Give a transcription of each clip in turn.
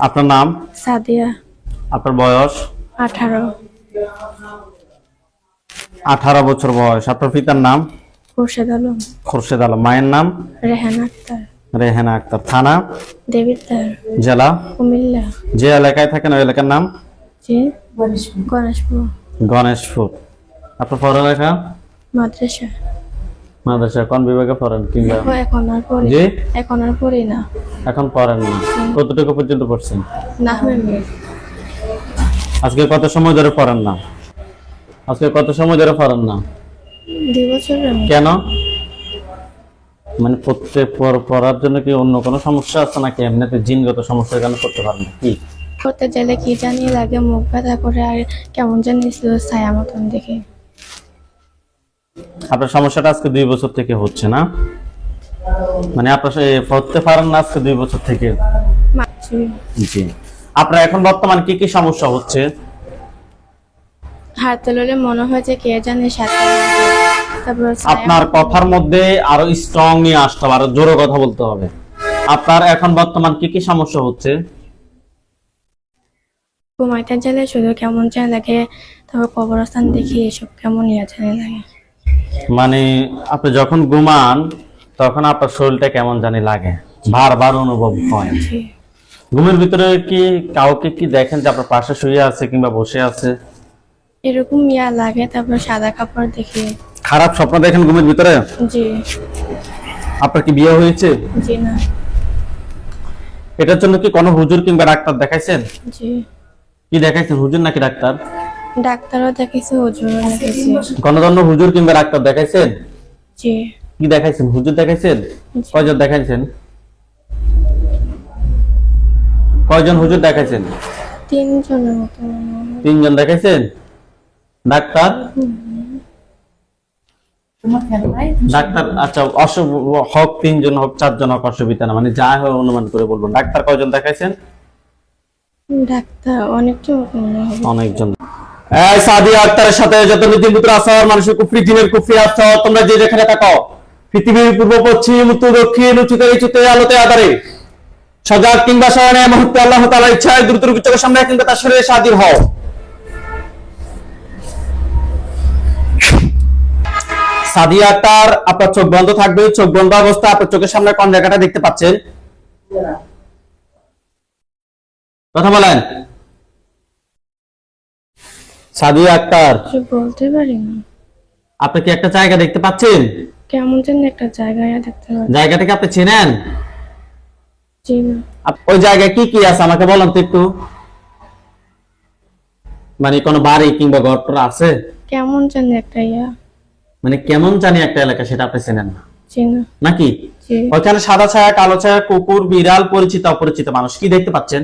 আপনার নাম? সাদিয়া। আপনার বয়স? আঠারো। আঠারো বছর বয়স। আপনার পিতার নাম? খুরশেদ আলম। খোরশেদ আলম। মায়ের নাম? রেহান আক্তার। রেহানা আক্তার। থানা? দেবিদ্দার জেলা? কুমিল্লা। যে এলাকায় থাকেন ওই এলাকার নাম? জি গণেশপুর। গণেশপুর। আপনার পড়ালেখা? মাদ্রাসা। মাদ্রাসা কোন বিভাগে পড়েন কিংবা? এখন আর পড়ি জি? এখন আর পড়ি না। এখন পড়েন না। কতটুকু পর্যন্ত পড়ছেন? না আজকে কত সময় ধরে পড়েন না? আজকে কত সময় ধরে পড়েন না? দুই বছর কেন? মানে প্রত্যেক পর- পড়ার জন্য কি অন্য কোনো সমস্যা আছে নাকি? এমনিতে জিনগত সমস্যার কারণে করতে পারেন না। কি? করতে চাইলে কি জানি লাগে মুখ ব্যথা করে আর কেমন জানি ছায়া মতন দেখে। আপনার সমস্যাটা আজকে দুই বছর থেকে হচ্ছে না? মানে আপনার পড়তে পারেন না আজকে দুই বছর থেকে? জি। আপনার এখন বর্তমান কি কি সমস্যা হচ্ছে? হাত মনে হয় যে কে জানে সাথে আপনার কথার মধ্যে আরও স্ট্রং নিয়ে আসতে হবে আরও জোরে কথা বলতে হবে। আপনার এখন বর্তমান কি কি সমস্যা হচ্ছে? ঘুমাইতে গেলে শুধু কেমন জানি লাগে তারপর কবরস্থান দেখি এসব কেমন ইয়া জানি লাগে। মানে আপনি যখন ঘুমান তখন আপনার শরীরটা কেমন জানি লাগে। বারবার অনুভব হয়। ঘুমের ভিতরে কি কাউকে কি দেখেন যে আপনার পাশে শুয়ে আছে কিংবা বসে আছে? এরকম ইয়া লাগে তারপর সাদা কাপড় দেখি। খারাপ স্বপ্ন দেখেন ঘুমের ভিতরে? জি। আপনার কি বিয়ে হয়েছে? জি না। এটার জন্য কি কোনো হুজুর কিংবা ডাক্তার দেখাইছেন? জি। কি দেখাইছেন? হুজুর নাকি ডাক্তার? ডাক্তারও দেখেছি ওজুরও দেখেছি কোনো হুজুর কিংবা ডাক্তার দেখাইছেন? জি। কি দেখাইছেন? হুজুর দেখাইছেন? কয়জন দেখাইছেন? কয়জন হুজুর দেখাইছেন? তিনজনের মতো তিনজন দেখাইছেন? ডাক্তার? ডাক্তার আচ্ছা অসুখ হোক তিনজন হোক চারজন হোক অসুবিধা না মানে যা হয় অনুমান করে বলব ডাক্তার কয়জন দেখাইছেন? ডাক্তার অনেকজন এই সাদিয়া আক্তারের সাথে যত নীতির পুত্র আছে আর মানুষের কুফরি জিনের কুফরি তোমরা যে যেখানে থাকো। পৃথিবীর পূর্ব, পশ্চিম, উত্তর, দক্ষিণ উঁচুতে আলোতে, আধারে। সজাগ কিংবা শয়নে মুহূর্তে আল্লাহ ইচ্ছায় দ্রুত সামনে কিংবা তার শরীরে সাদির হও। সাদিয়া আক্তার, আপনার চোখ বন্ধ থাকবে, চোখ বন্ধ অবস্থা, আপনার চোখের সামনে কোন জায়গাটা দেখতে পাচ্ছেন? কথা বলেন। সাদিয়া আক্তার। বলতে পারি না। আপনি কি একটা জায়গা দেখতে পাচ্ছেন? কেমন যেন একটা জায়গায় দেখতে জায়গাটাকে আপনি চেনেন? ওই জায়গায় কি কি আছে? আমাকে বলেন তো একটু। মানে কোনো বাড়ি কিংবা ঘর টর আছে? কেমন যেন একটা ইয়া। মানে কেমন জানি একটা এলাকা সেটা আপনি চেনেন না। নাকি? জি। ওইখানে সাদা ছায়া কালো ছায়া কুকুর বিড়াল পরিচিত অপরিচিত মানুষ কি দেখতে পাচ্ছেন?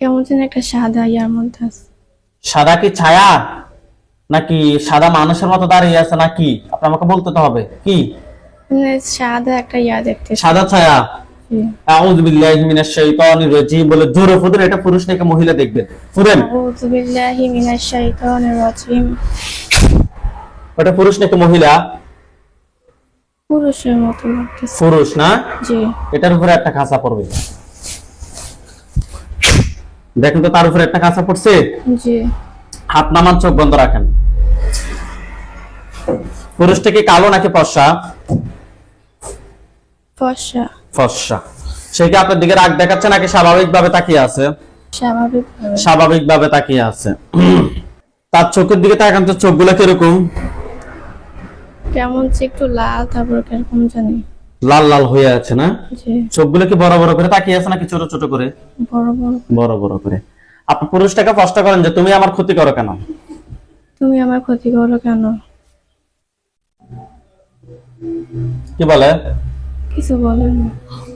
কেমন যেন একটা সাদা ইয়ার মধ্যে আছে। সাদা কি ছায়া? নাকি সাদা মানুষের মতো দাঁড়িয়ে আছে নাকি? আপনি আমাকে বলতে তো হবে। কি? সাদা একটা ইয়া দেখতে সাদা ছায়া? জি। আউযু বিল্লাহি মিনাশ শাইতানির রাজিম বলে জোরে এটা পুরুষ নাকি মহিলা দেখবেন ফুদেন। আউযু বিল্লাহি মিনাশ শাইতানির রাজিম। ওটা পুরুষ নাকি মহিলা? পুরুষের মতো পুরুষ না? জি। এটার উপরে একটা খাঁচা পড়বে। দেখেন তো তার উপরে একটা খাঁচা পড়ছে। জি। হাত নামান চোখ বন্ধ রাখেন। পুরুষটা কি কালো নাকি ফর্সা? ফর্সা। ফর্সা। সে কি আপনার দিকে রাগ দেখাচ্ছে নাকি স্বাভাবিক ভাবে তাকিয়ে আছে? স্বাভাবিক স্বাভাবিক ভাবে তাকিয়ে আছে। তার চোখের দিকে তাকান তো চোখ চোখগুলো কীরকম? কেমন একটু লাল তারপর কীরকম জানি। লাল লাল হয়ে আছে না? চোখগুলো কি বড় বড় করে তাকিয়ে আছে নাকি ছোট ছোট করে? বড় বড় বড় বড় করে। আপনি পুরুষটাকে প্রশ্ন করেন যে তুমি আমার ক্ষতি করো কেন? তুমি আমার ক্ষতি করো কেন? কি বলে? কিছু বলে না।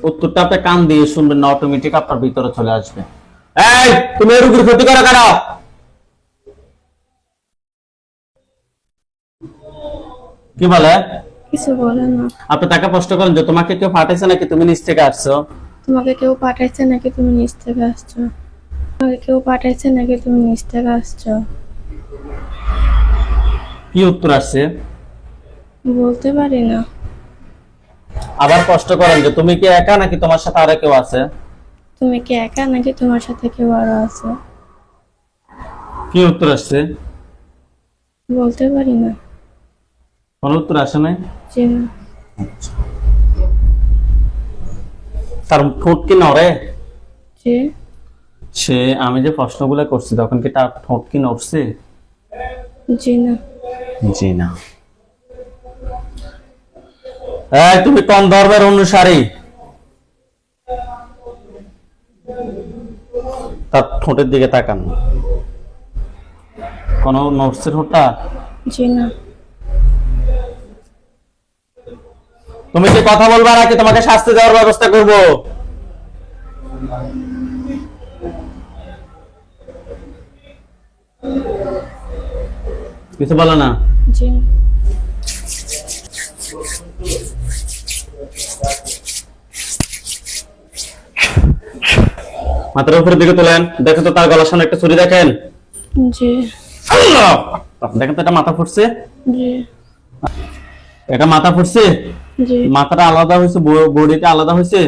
উত্তরটা আপনি কান দিয়ে শুনবেন না অটোমেটিক আপনার ভিতরে চলে আসবে। এই তুমি এর উপর ক্ষতি করো কেন? কি বলে? কিছু বলে না। আপনি তাকে প্রশ্ন করেন যে তোমাকে কেউ পাঠাইছে নাকি? তুমি নিচ থেকে আসছো? তোমাকে কেউ পাঠাইছে নাকি? তুমি নিচ থেকে আসছো। তোমাকে কেউ পাঠাইছে নাকি? তুমি নিচ থেকে আসছো। কি উত্তর আসছে? বলতে পারি না। আবার প্রশ্ন করেন যে তুমি কি একা নাকি তোমার সাথে আরও কেউ আছে? তুমি কি একা নাকি তোমার সাথে কেউ আরও আছে? কি উত্তর আসছে? বলতে পারি না। কোন উত্তর আসে নাই? না তার ঠোঁট কি নড়ে? সে আমি যে প্রশ্নগুলো করছি তখন কি তার ঠোঁট কি নড়ছে? জি না। জি না। এই তুমি কোন ধর্মের অনুসারী? তার ঠোঁটের দিকে তাকান। কোন নড়ছে ঠোঁটটা? জি না। তুমি কি কথা বলবা নাকি? তোমাকে শাস্তি দেওয়ার ব্যবস্থা করব। কিছু বলো না? মাথার উপরের দিকে তোলেন। দেখেন তো তার গলার সামনে একটা ছুরি দেখেন। জি। দেখেন তো এটা মাথা ফুটছে। জি। এটা মাথা ফুটছে? মাথাটা আলাদা হয়েছে বডিটা আলাদা হয়েছে?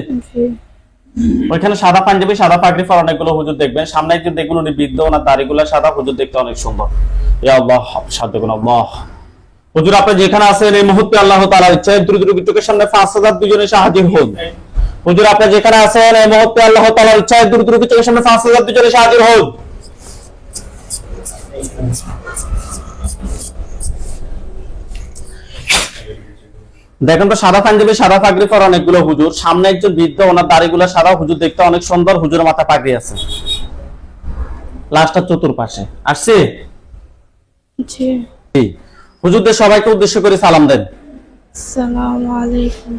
ওইখানে সাদা পাঞ্জাবি সাদা পাগড়ি পরা অনেকগুলো হুজুর দেখবেন। সামনে একজন দেখবেন উনি বৃদ্ধ ওনার দাড়িগুলো সাদা হুজুর দেখতে অনেক সুন্দর। ইয়া আল্লাহ সাধ্য গুণ আল্লাহ। হুজুর আপনি যেখানে আছেন এই মুহূর্তে আল্লাহ তাআলা ইচ্ছায় দ্রুত দ্রুত চোখের সামনে পাঁচ হাজার দুজনে হাজির হন হুজুর আপনি যেখানে আছেন এই মুহূর্তে আল্লাহ তাআলার ইচ্ছায় দ্রুত দ্রুত চোখের সামনে পাঁচ হাজার দুজনে হাজির হন দেখেন তো সাদা পাঞ্জাবি সাদা পাগড়ি পরা অনেকগুলো হুজুর। সামনে একজন বৃদ্ধ ওনার দাড়িগুলো সাদা। হুজুর দেখতে অনেক সুন্দর হুজুরের মাথা পাগড়ি আছে। লাস্টটা চতুর্পাশে। আসছে? জি। হুজুরদের সবাইকে উদ্দেশ্য করে সালাম দেন। সালাম আলাইকুম।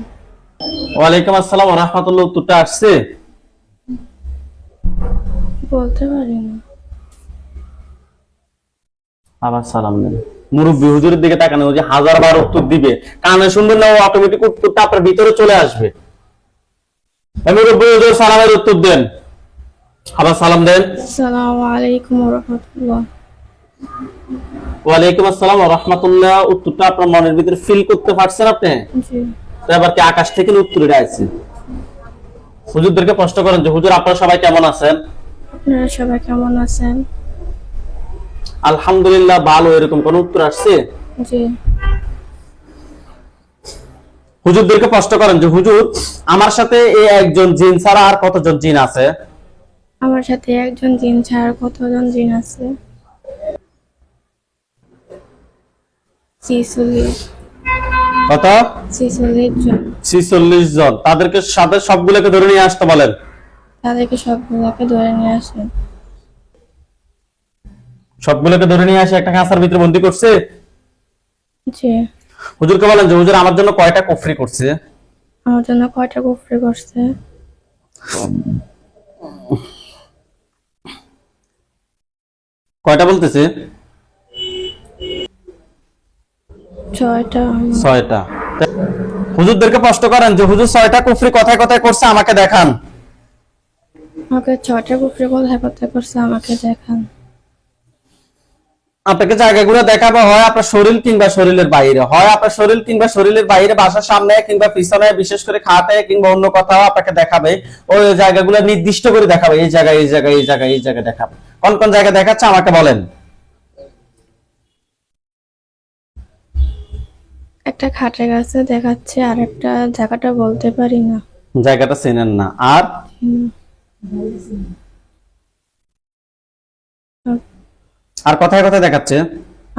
ওয়ালাইকুম আসসালাম। ওয়া রাহমাতুল্লাহ উত্তরটা আসছে? বলতে পারি না। আবার সালাম দেন। মুরব্বী হুজুরের দিকে তাকানো যে হাজার বার উত্তর দিবে কানে শুনবেন না ও অটোমেটিক উত্তরটা আপনার ভিতরে চলে আসবে। মুরব্বী হুজুর সালামের উত্তর দেন। আবার সালাম দেন। আলাইকুম রহমতুল্লাহ আসসালাম ওয়া রাহমাতুল্লাহ উত্তরটা আপনার মনের ভিতরে ফিল করতে পারছেন আপনি? জি। এবার কি আকাশ থেকে উত্তর এটা হুজুরদেরকে প্রশ্ন করেন যে হুজুর আপনারা সবাই কেমন আছেন? আপনারা সবাই কেমন আছেন? আলহামদুলিল্লাহ ভালো এরকম কোন উত্তর আসছে? জি। হুজুরদেরকে প্রশ্ন করেন যে হুজুর আমার সাথে এই একজন জিন ছাড়া আর কতজন জিন আছে? আমার সাথে একজন জিন ছাড়া কতজন জিন আছে? কত? ছিচল্লিশ জন। তাদেরকে সাথে সবগুলোকে ধরে নিয়ে আসতে বলেন। তাদেরকে সবগুলোকে ধরে নিয়ে আসেন। সবগুলোকে ধরে নিয়ে আসে একটা কাঁচার ভিতরে বন্দি করছে। জি। হুজুরকে বলেন যে হুজুর আমার জন্য কয়টা কুফরি করছে? আমার জন্য কয়টা কুফরি করছে? কয়টা বলতেছে? ছয়টা। ছয়টা। হুজুরদেরকে প্রশ্ন করেন যে হুজুর ছয়টা কুফরি কথায় কথায় করছে আমাকে দেখান। আমাকে ছয়টা কুফরি কোথায় কোথায় করছে আমাকে দেখান। আপনাকে জায়গাগুলো দেখাবো হয় আপনার শরীর কিংবা শরীরের বাইরে। হয় আপনার শরীর কিংবা শরীরের বাইরে বাসার সামনে কিংবা পিছনে বিশেষ করে খাটে কিংবা অন্য কোথাও আপনাকে দেখাবে। ওই জায়গাগুলো নির্দিষ্ট করে দেখাবে এই জায়গায় এই জায়গায় এই জায়গায় এই জায়গায় দেখাবে। কোন কোন জায়গায় দেখাচ্ছে আমাকে বলেন। একটা খাটে গাছে দেখাচ্ছে আর একটা জায়গাটা বলতে পারি না। জায়গাটা চেনেন না। আর? আর কথায় কথায় দেখাচ্ছে?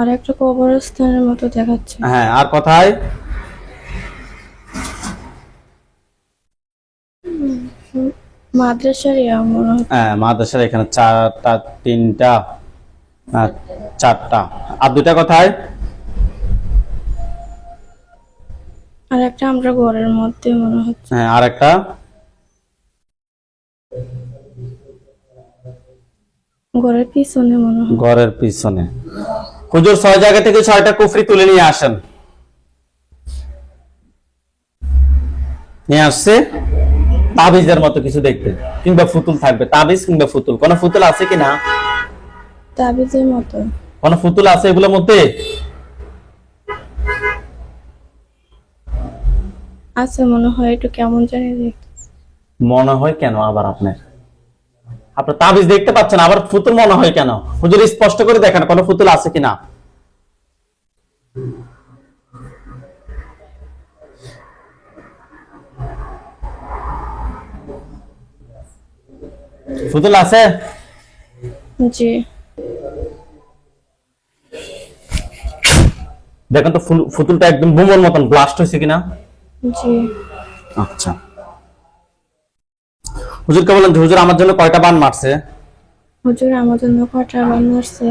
আর একটা কবরস্থানের মতো দেখাচ্ছে। হ্যাঁ আর কথায়? মাদ্রাসার হ্যাঁ। মাদ্রাসার এখানে চারটা তিনটা চারটা। আর দুটা কথায়? আর একটা আমরা ঘরের মধ্যে মনে হচ্ছে। হ্যাঁ আর একটা? ঘরের পিছনে মনে হয়। ঘরের পিছনে। হুজুর ছয় জায়গা থেকে ছয়টা কুফরি তুলে নিয়ে আসেন। নিয়ে আসছে। তাবিজের মতো কিছু দেখতে। কিংবা ফুতুল থাকবে। তাবিজ কিংবা ফুতুল। কোন ফুতুল আছে কিনা তাবিজের মতো। কোন ফুতুল আছে এগুলোর মধ্যে? আছে মনে হয় একটু কেমন জানি দেখতে মনে হয় কেন আবার আপনার? আপনার তাবিজ দেখতে পাচ্ছেন আবার ফুতুল মনে হয় কেন? হুজুর স্পষ্ট করে দেখেন কোনো ফুতুল আছে কিনা? ফুতুল আছে? জি। দেখেন তো ফুতুলটা একদম বোমার মতন ব্লাস্ট হয়েছে কিনা? জি। আচ্ছা। হুজুরকে বলেন হুজুর আমার জন্য কয়টা বান মারছে? হুজুর আমার জন্য কটা বান মারছে?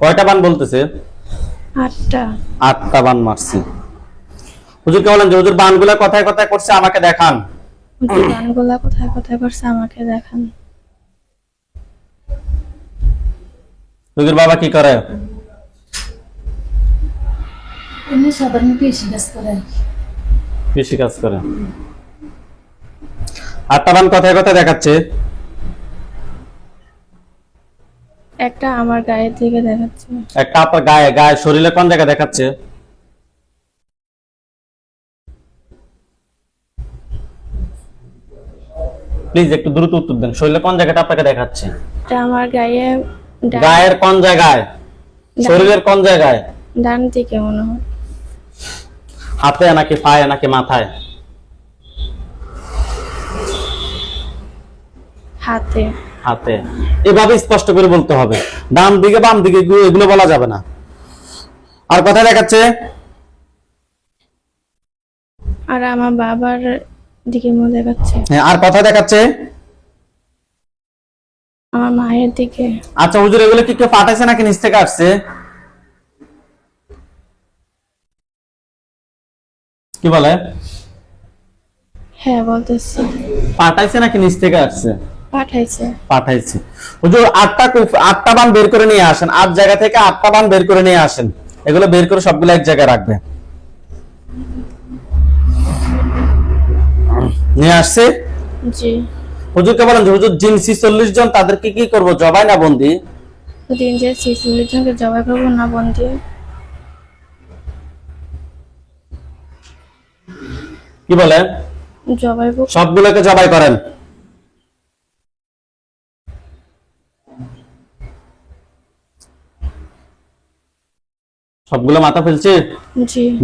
কয়টা বান বলতেছে? আটটা। আটটা বান মারছে। হুজুরকে বলেন হুজুর বানগুলা কথায় কথায় করছে আমাকে দেখান। হুজুর বানগুলা কোথায় কোথায় করছে আমাকে দেখান। হুজুর বাবা কি করে? এমনি সাধারণ কৃষি কাজ করে। কৃষি কাজ করে। আটটা বান কথায় কথায় দেখাচ্ছে। একটা আমার গায়ের দিকে দেখাচ্ছে। একটা আপনার গায়ে গায়ে শরীরে কোন জায়গায় দেখাচ্ছে? প্লিজ একটু দ্রুত উত্তর দেন শরীরে কোন জায়গাটা আপনাকে দেখাচ্ছে? এটা আমার গায়ে গায়ের কোন জায়গায়? শরীরের কোন জায়গায়? ডান দিকে মনে হয়। হাতে নাকি পায়ে নাকি মাথায়? হাতে। হাতে। এভাবে স্পষ্ট করে বলতে হবে। ডান দিকে বাম দিকে এগুলো- বলা যাবে না। আর কোথায় দেখাচ্ছে আর আমার বাবার দিকে মনে দেখাচ্ছে। হ্যাঁ আর কোথায় দেখাচ্ছে আমার মায়ের দিকে। আচ্ছা হুজুর এগুলো কি কেউ পাঠাইছে নাকি নিচ থেকে আসছে? কি বলে? হ্যাঁ বলতেছি। পাঠাইছে নাকি নিচ থেকে আসছে? পাঠাইছে। পাঠাইছে। হুজুর আটটা আটটা বান বের করে নিয়ে আসেন। আট জায়গা থেকে আটটা বান বের করে নিয়ে আসেন। এগুলো বের করে সবগুলো এক জায়গায় রাখবে। নিয়ে আসছে? জি। হুজুরকে বলেন হুজুর জিনসি চল্লিশ জন তাদেরকে কি করব? জবাই না বন্দি? দিন যে ছিচল্লিশ জনকে জবাই করব না বন্দি? কি বলে জবাই সবগুলোকে জবাই করেন। সবগুলো মাথা ফেলছে?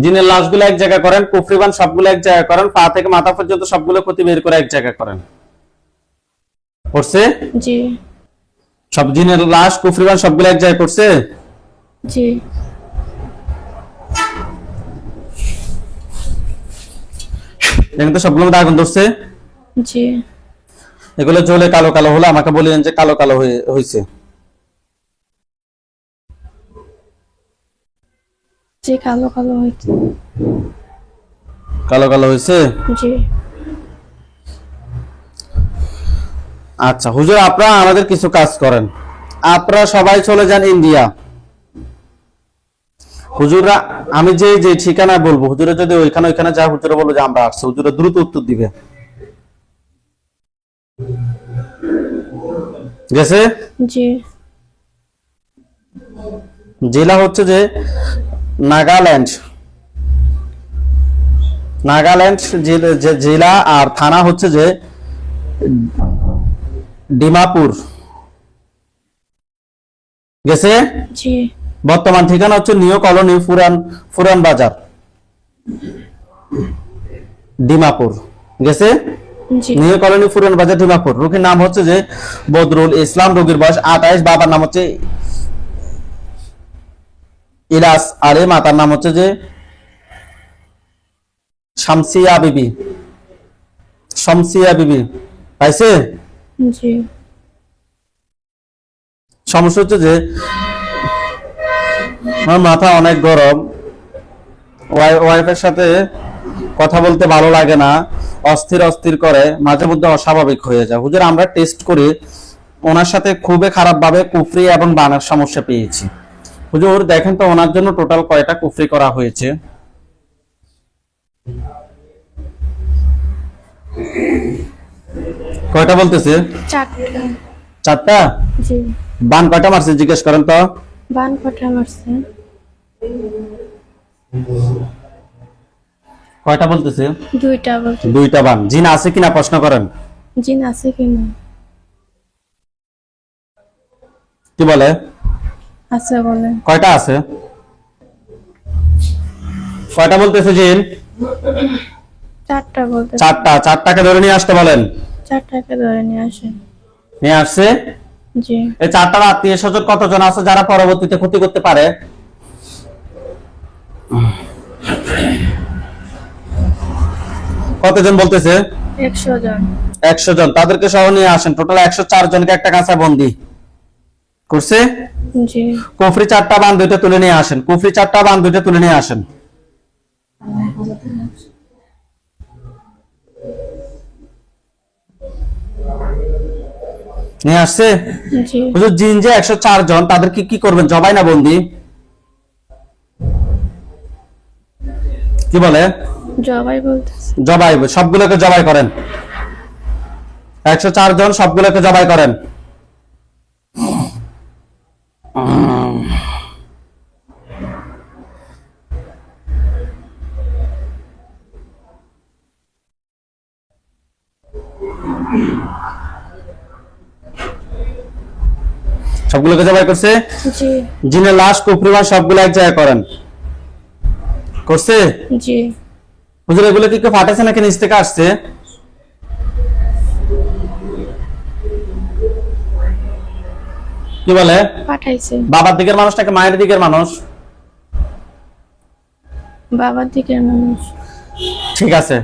জিনের লাশগুলো এক জায়গায় করেন কুফরিবান সবগুলো এক জায়গায় করেন পা থেকে মাথা পর্যন্ত সবগুলো ক্ষতি বের করে এক জায়গায় করেন। করছে? জি। সব জিনের লাশ কুফরিবান সবগুলো এক জায়গায় করছে? জি। দেখেন তো সবগুলো মধ্যে আগুন ধরছে। জি। এগুলো জ্বলে কালো কালো হলো আমাকে বলিলেন যে কালো কালো হয়েছে জি কালো কালো হয়েছে। কালো কালো হয়েছে? জি। আচ্ছা হুজুর আপনারা আমাদের কিছু কাজ করেন। আপনারা সবাই চলে যান ইন্ডিয়া। হুজুররা আমি যে যে ঠিকানা বলব হুজুরে যদি ওইখানে ওইখানে যা হুজুরে বলব যে আমরা আসছি। হুজুরে দ্রুত উত্তর দিবে। গেছে? জি। জেলা হচ্ছে যে নাগাল্যান্ড। নাগাল্যান্ড জেলা আর থানা হচ্ছে যে ডিমাপুর। গেছে? বর্তমান ঠিকানা হচ্ছে নিউ কলোনি ফুরান ফুরান বাজার। ডিমাপুর। গেছে? নিউ কলোনি ফুরান বাজার ডিমাপুর। রোগীর নাম হচ্ছে যে বদরুল ইসলাম। রোগীর বয়স আঠাইশ বাবার নাম হচ্ছে ইলাস আরে মাতার নাম হচ্ছে যে শামসিয়া বিবি। শামসিয়া বিবি। পাইছে? জি। সমস্যা হচ্ছে যে আমার মাথা অনেক গরম। ওয়াই- ওয়াইফের সাথে কথা বলতে ভালো লাগে না অস্থির অস্থির করে মাঝে মধ্যে অস্বাভাবিক হয়ে যায়। হুজুর আমরা টেস্ট করে ওনার সাথে খুবই খারাপ ভাবে কুফরি এবং বানার সমস্যা পেয়েছি। হুজুর দেখেন তো ওনার জন্য টোটাল কয়টা কুফরি করা হয়েছে? কয়টা বলতেছে? চারটা। বান কয়টা মারছে জিজ্ঞেস করেন তো। বান কটা মারছে? কয়টা বলতেছে? দুইটা বলছে দুইটা বান। জিন আছে কিনা প্রশ্ন করেন। জিন আছে কিনা? কি বলে? আছে বলে। কয়টা আছে? কয়টা বলতেছে জিন? চারটা বলতে চারটা। চারটাকে ধরে নিয়ে আসতে বলেন। চারটাকে ধরে নিয়ে আসেন নিয়ে আসছে? জি। এই চারটার আত্মীয় স্বজন কতজন আছে যারা পরবর্তীতে ক্ষতি করতে পারে? কতজন বলতেছে? একশো জন। একশো জন। তাদেরকে সহ নিয়ে আসেন। টোটাল একশো চার জনকে একটা কাঁচা বন্দি করছে। কুফরি চারটা বান দুইটা তুলে নিয়ে আসেন। কুফরি চারটা বান দুইটা তুলে নিয়ে আসেন। নিয়ে আসছে? হুজুর জিন যে একশো চার জন তাদের কি কি করবেন? জবাই না বন্দি? কি বলে? জবাই বলতেছে। জবাই সবগুলোকে জবাই করেন। একশো চার জন সবগুলোকে জবাই করেন। সবগুলোকে জবাই করছে? জি। জিনের লাশ কুফরিমা সবগুলো এক জায়গায় করেন। করছে? জি। হুজুর এগুলো কি কেউ ফাটাছে নাকি নিচ থেকে আসছে? কি বলে? পাঠাইছে। বাবার দিকের মানুষ নাকি মায়ের দিকের মানুষ? বাবার দিকের মানুষ। ঠিক আছে।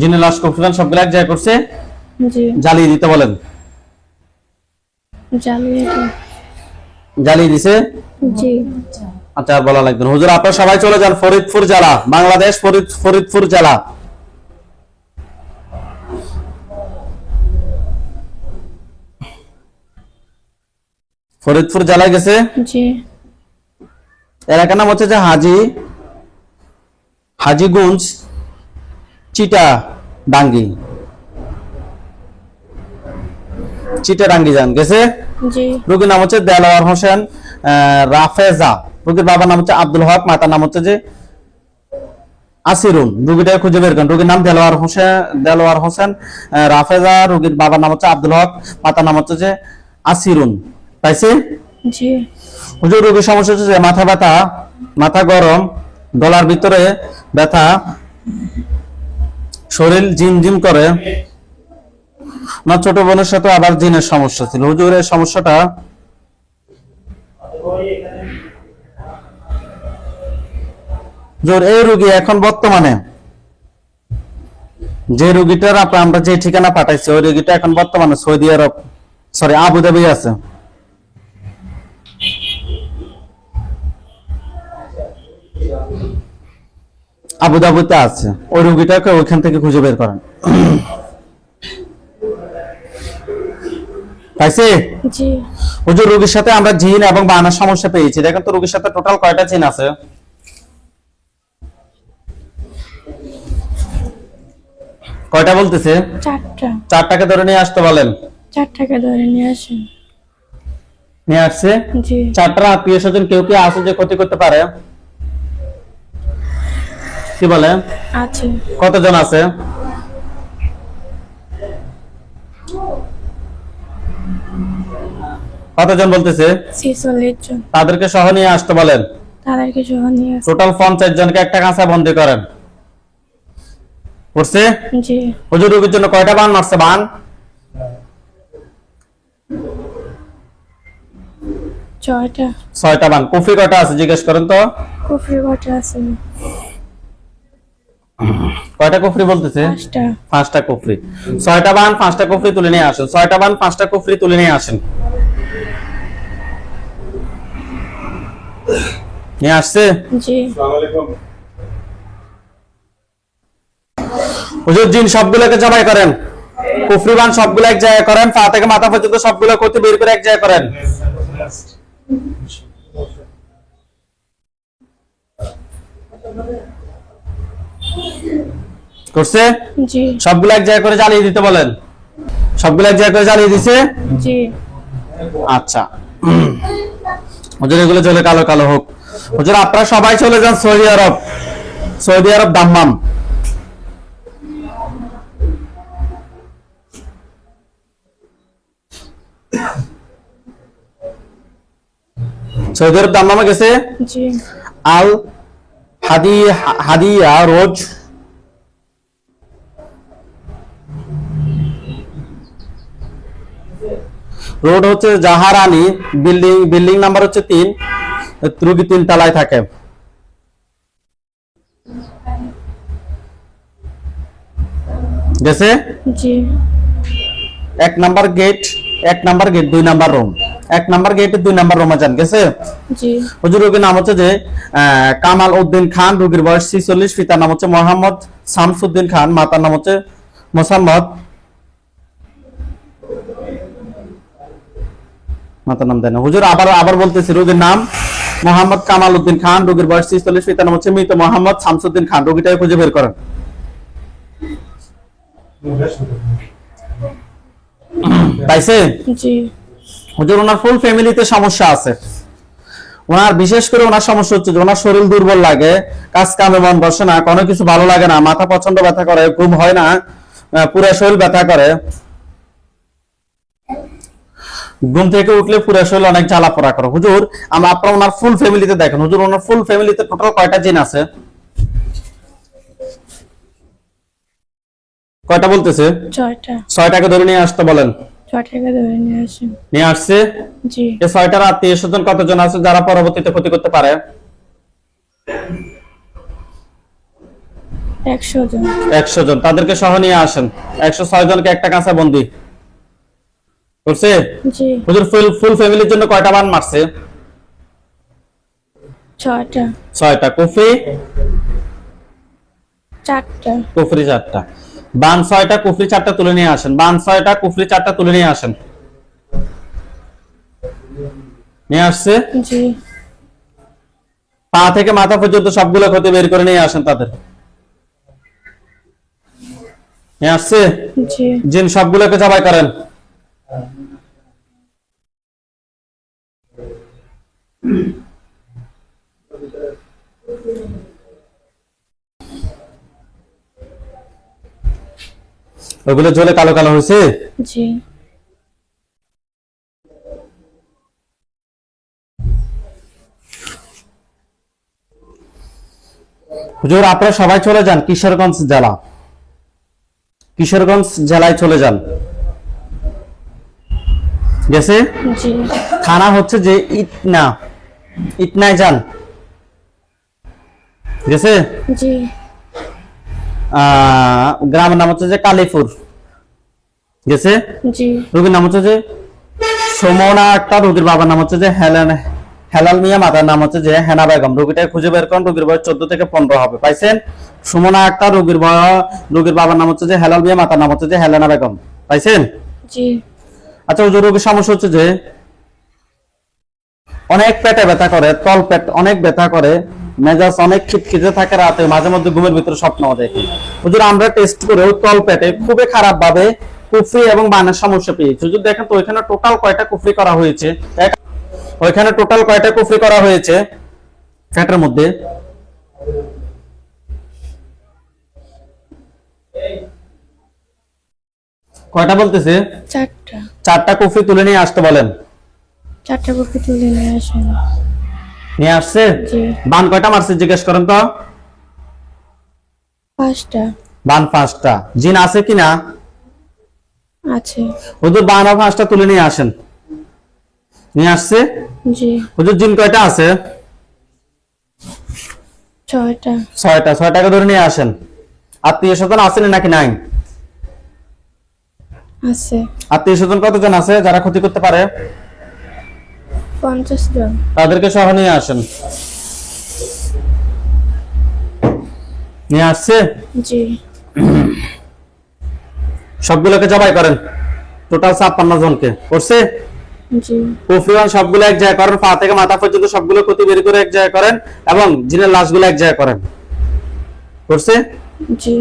জিনের লাশ কুফরিমান সবগুলো এক জায়গায় করছে। জি। জ্বালিয়ে দিতে বলেন। জ্বালিয়ে দিছে? জি। আচ্ছা বলা লাগবে হুজুর আপনারা সবাই চলে যান ফরিদপুর জেলা বাংলাদেশ ফরিদ ফরিদপুর জেলা। ফরিদপুর জেলায় গেছে? জি। এলাকার নাম হচ্ছে যে হাজি হাজিগঞ্জ চিটা ডাঙ্গি চিটা ডাঙ্গি যান গেছে? রোগীর নাম হচ্ছে দেলোয়ার হোসেন রাফেজা। রোগীর বাবার নাম হচ্ছে আব্দুল হক মাতার নাম হচ্ছে যে আসিরুন। রোগীটা খুঁজে বের করেন। রোগীর নাম দেলোয়ার হোসেন দেলোয়ার হোসেন রাফেজা। রোগীর বাবার নাম হচ্ছে আব্দুল হক মাতার নাম হচ্ছে যে আসিরুন। পাইছে? জি। হুজুর রোগীর সমস্যা হচ্ছে মাথা ব্যথা মাথা গরম গলার ভিতরে ব্যথা শরীর জিম জিম করে। না ছোট বোনের সাথে আবার জিনের সমস্যা ছিল। হুজুরের সমস্যাটা জোর এই রুগী এখন বর্তমানে যে রুগীটার আমরা যে ঠিকানা পাঠাইছি ওই রুগীটা এখন বর্তমানে সৌদি আরব সরি আবুধাবি আছে। আবুধাবিতে আছে। ওই রোগীটাকে ওইখান থেকে খুঁজে বের করেন। পাইছে? হুজুর রোগীর সাথে আমরা জিন এবং বানার সমস্যা পেয়েছি। দেখেন তো রোগীর সাথে টোটাল কয়টা জিন আছে? কয়টা বলতেছে? চারটা। চারটাকে ধরে নিয়ে আসতে বলেন। চারটাকে ধরে নিয়ে আসেন। নিয়ে আসছে? চারটা আত্মীয় স্বজন কেউ কি আছে যে ক্ষতি করতে পারে? কি বলে? আছে কতজন আছে? কতজন বলতেছে? তাদেরকে সহ নিয়ে আসতে বলেন। তাদেরকে সহ নিয়ে টোটাল পঞ্চাশ জনকে একটা কাঁচা বন্দি করেন। করছে? জি। হুজুর রোগীর জন্য কয়টা বান মারছে বান? ছয়টা। ছয়টা বান। কুফি কয়টা আছে জিজ্ঞেস করেন তো। কুফরি কটা আছে? কয়টা কুফরি বলতেছে? পাঁচটা। পাঁচটা কুফরি। ছয়টা বান পাঁচটা কুফরি তুলে নিয়ে আসেন। ছয়টা বান পাঁচটা কুফরি তুলে নিয়ে আসেন। নিয়ে আসছে? জি। হুজুর জিন সবগুলোকে জবাই করেন। কুফরি বান সবগুলো এক জায়গায় করেন পা থেকে মাথা পর্যন্ত সবগুলো করতে বের করে এক জায়গায় করেন। করছে? জি। সবগুলো এক জায়গায় করে জ্বালিয়ে দিতে বলেন। সবগুলো এক জায়গায় করে জ্বালিয়ে দিছে? জি। আচ্ছা। হুজুর এগুলো চলে কালো কালো হোক। হুজুর আপনারা সবাই চলে যান Saudi Arab. Saudi Arab Dammam. Saudi Arab দাম নামা গেছে? জি। আল হাদিয়া রোজ। রোড হচ্ছে জাহারানি বিল্ডিং বিল্ডিং নাম্বার হচ্ছে তিন রুগী তিন তলায় থাকে। গেছে? এক নাম্বার গেট এক নাম্বার গেট দুই নাম্বার রুম। এক নাম্বার গেটে দুই নাম্বার রুমে যান গেছে? জি। হুজুর রোগীর নাম হচ্ছে যে কামাল উদ্দিন খান রোগীর বয়স ছিচল্লিশ পিতার নাম হচ্ছে মোহাম্মদ শামসুদ্দিন খান মাতার নাম হচ্ছে মোসাম্মদ। মাতার নাম দেয় না। হুজুর আবার আবার বলতেছি রোগীর নাম মোহাম্মদ কামাল উদ্দিন খান রোগীর বয়স ছিচল্লিশ পিতার নাম হচ্ছে মৃত মোহাম্মদ শামসুদ্দিন খান। রোগীটাকে খুঁজে বের করেন। পাইছে? জি। হুজুর ওনার ফুল ফ্যামিলিতে সমস্যা আছে। ওনার বিশেষ করে ওনার সমস্যা হচ্ছে যে ওনার শরীর দুর্বল লাগে কাজ কামে মন বসে না কোনো কিছু ভালো লাগে না মাথা প্রচণ্ড ব্যথা করে ঘুম হয় না পুরো শরীর ব্যথা করে। ঘুম থেকে উঠলে পুরো শরীর অনেক জ্বালা পোড়া করে। হুজুর আমরা আপনার ওনার ফুল ফ্যামিলিতে দেখেন। হুজুর ওনার ফুল ফ্যামিলিতে টোটাল কয়টা জিন আছে? কয়টা বলতেছে? ছয়টা। ছয়টাকে ধরে নিয়ে আসতে বলেন। ছয়টাকে ধরে নিয়ে আসেন। নিয়ে আসছে? জি। এই ছয়টার আত্মীয় স্বজন কতজন আছে যারা পরবর্তীতে ক্ষতি করতে পারে? একশো জন। একশো জন। তাদেরকে সহ নিয়ে আসেন। একশো ছয় জনকে একটা কাঁচা বন্দি। করছে? জি। হুজুর ফুল ফুল ফ্যামিলির জন্য কয়টা বান মারছে? ছয়টা। ছয়টা। চারটা। কুফরি চারটা। বান ছয়টা কুফরি চারটা তুলে নিয়ে আসেন। বান ছয়টা কুফরি চারটা তুলে নিয়ে আসেন। নিয়ে আসছে? পা থেকে মাথা পর্যন্ত সবগুলো ক্ষতি বের করে নিয়ে আসেন তাদের। নিয়ে আসছে? জিন সবগুলোকে জবাই করেন। ওগুলো জ্বলে কালো কালো হয়েছে? জি। হুজুর আপনারা সবাই চলে যান কিশোরগঞ্জ জেলা। কিশোরগঞ্জ জেলায় চলে যান। গেছে? থানা হচ্ছে যে ইটনা ইটনায় যান। গেছে? জি। গ্রামের নাম হচ্ছে যে কালীপুর। গেছে? রোগীর নাম হচ্ছে যে সমনা আক্তার রোগীর বাবার নাম হচ্ছে যে হেলেন হেলাল মিয়া মাতার নাম হচ্ছে যে হেনা বেগম। রোগীটা খুঁজে বের করেন রোগীর বয়স চোদ্দ থেকে পনেরো হবে। পাইছেন? সুমনা আক্তার রোগীর বয়স রোগীর বাবার নাম হচ্ছে যে হেলাল মিয়া মাতার নাম হচ্ছে যে হেলেনা বেগম। পাইছেন? আচ্ছা ওই রোগীর সমস্যা হচ্ছে যে অনেক পেটে ব্যথা করে তল পেট অনেক ব্যথা করে মেজাজ অনেক খিটখিটে থাকে রাতে মাঝে মধ্যে ঘুমের ভিতরে স্বপ্ন দেখে। হুজুর আমরা টেস্ট করে তল পেটে খুবই খারাপ ভাবে কুফরি এবং বানের সমস্যা পেয়েছি। হুজুর দেখেন তো ওইখানে টোটাল কয়টা কুফরি করা হয়েছে? ওইখানে টোটাল কয়টা কুফরি করা হয়েছে? পেটের মধ্যে কয়টা বলতেছে? চারটা। চারটা কুফরি তুলে নিয়ে আসতে বলেন। চারটা কপি তুলে নিয়ে আসেন। নিয়ে আসছে? বান কয়টা মারছে জিজ্ঞেস করেন তো। পাঁচটা। বান পাঁচটা। জিন আছে কিনা আছে। হুজুর বান আর পাঁচটা তুলে নিয়ে আসেন। নিয়ে আসছে? জি। হুজুর জিন কয়টা আছে? ছয়টা। ছয়টা। ছয়টাকে ধরে নিয়ে আসেন। আত্মীয় স্বজন আছেন নাকি নাই? আছে। আত্মীয় স্বজন কতজন আছে যারা ক্ষতি করতে পারে? পঞ্চাশ জন। তাদেরকে সহ নিয়ে আসেন। নিয়ে আসছে? জি। সবগুলোকে জবাই করেন। টোটাল ছাপ্পান্ন জনকে। করছে? কুফরিওয়ান সবগুলো এক জায়গায় করেন পা থেকে মাথা পর্যন্ত সবগুলো ক্ষতি বের করে এক জায়গায় করেন এবং জিনের লাশগুলো এক জায়গায় করেন। করছে? জি।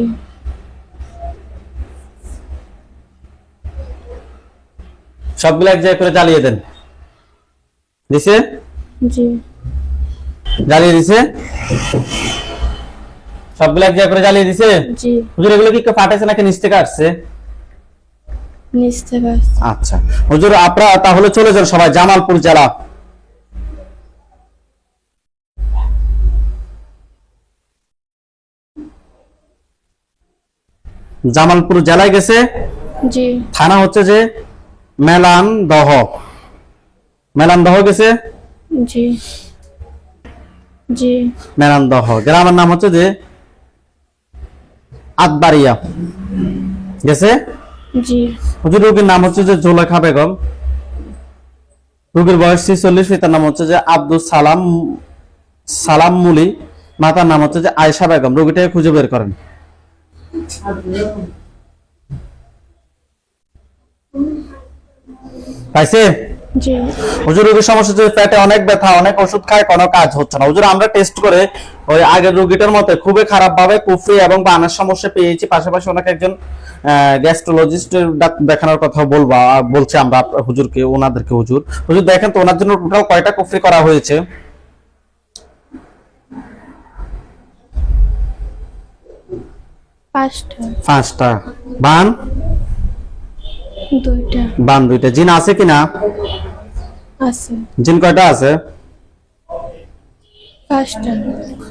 সবগুলো এক জায়গায় করে জ্বালিয়ে দেন। দিছে? জি। জালি দিছে? সব ব্ল্যাক জায়গা করে জালি দিছে? জি। হুজুর এগুলো কি ফাটেছে নাকি নিচ থেকে আসছে? নিচ থেকে আসছে। আচ্ছা। হুজুর আপনারা তাহলে চলে যান সবাই জামালপুর জেলা। জামালপুর জেলায় গেছে? জি। থানা হচ্ছে যে মেলান দহ মেলান দহ গেছে? জি। জি। মেলান দহ গ্রামের নাম হচ্ছে যে আতবাড়িয়া গেছে? জি। হুজুর রোগীর নাম হচ্ছে যে জোলেখা বেগম। রোগীর বয়স ছিচল্লিশ পিতার নাম হচ্ছে যে আব্দুল সালাম সালাম মুলি মাতার নাম হচ্ছে যে আয়েশা বেগম। রোগীটাকে খুঁজে বের করেন। পাইছে? হুজুর রোগীর সমস্যা হচ্ছে পেটে অনেক ব্যথা অনেক ওষুধ খায় কোনো কাজ হচ্ছে না। হুজুর আমরা টেস্ট করে ওই আগের রোগীটার মতে খুবই খারাপ ভাবে কুফরি এবং বানের সমস্যা পেয়েছি। পাশাপাশি ওনাকে একজন গ্যাস্ট্রোলজিস্ট দেখানোর কথা বলবা বলছে আমরা হুজুরকে ওনাদেরকে হুজুর। হুজুর দেখেন তো ওনার জন্য টোটাল কয়টা কুফরি করা হয়েছে? পাঁচটা। পাঁচটা। বান? দুইটা। বান দুইটা। জিন আছে কিনা আছে। জিন কয়টা আছে? পাঁচটা।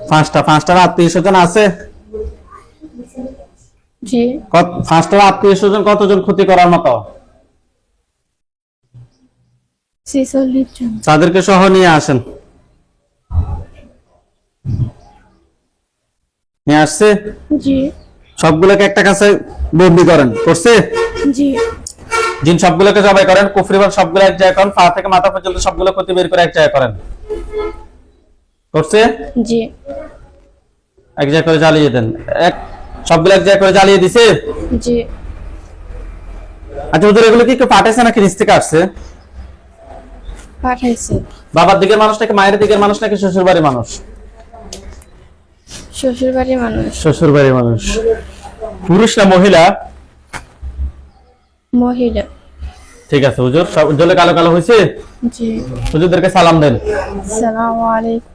পাঁচটা। পাঁচটার আত্মীয় স্বজন আছে? জি। কত- পাঁচটার আত্মীয় স্বজন কতজন ক্ষতি করার মতো? তাদেরকে সহ নিয়ে আসেন। নিয়ে আসছে? জি। সবগুলোকে একটা কাছে বন্দি করেন। করছে? জি। জিন সবগুলোকে জবাই করেন কুফরিবান সবগুলো এক জায়গায় করেন পা থেকে মাথা পর্যন্ত সবগুলো ক্ষতি বের করে এক জায়গায় করেন। করছে? জি। এক জায়গায় করে জ্বালিয়ে দেন। এক সবগুলো এক জায়গায় করে জ্বালিয়ে দিছে? জি। আচ্ছা ওদের এগুলো কি কেউ পাঠাইছে নাকি নিচ থেকে আসছে? পাঠাইছে বাবার দিকের মানুষ নাকি মায়ের দিকের মানুষ নাকি শ্বশুর বাড়ির মানুষ? শ্বশুর বাড়ির মানুষ। শ্বশুর বাড়ির মানুষ। পুরুষ না মহিলা? মহিলা। ঠিক আছে হুজুর। সব উজ্জ্বলে কালো কালো হয়েছে? জি। হুজুরদেরকে সালাম দেন। সালামু আলাইকুম।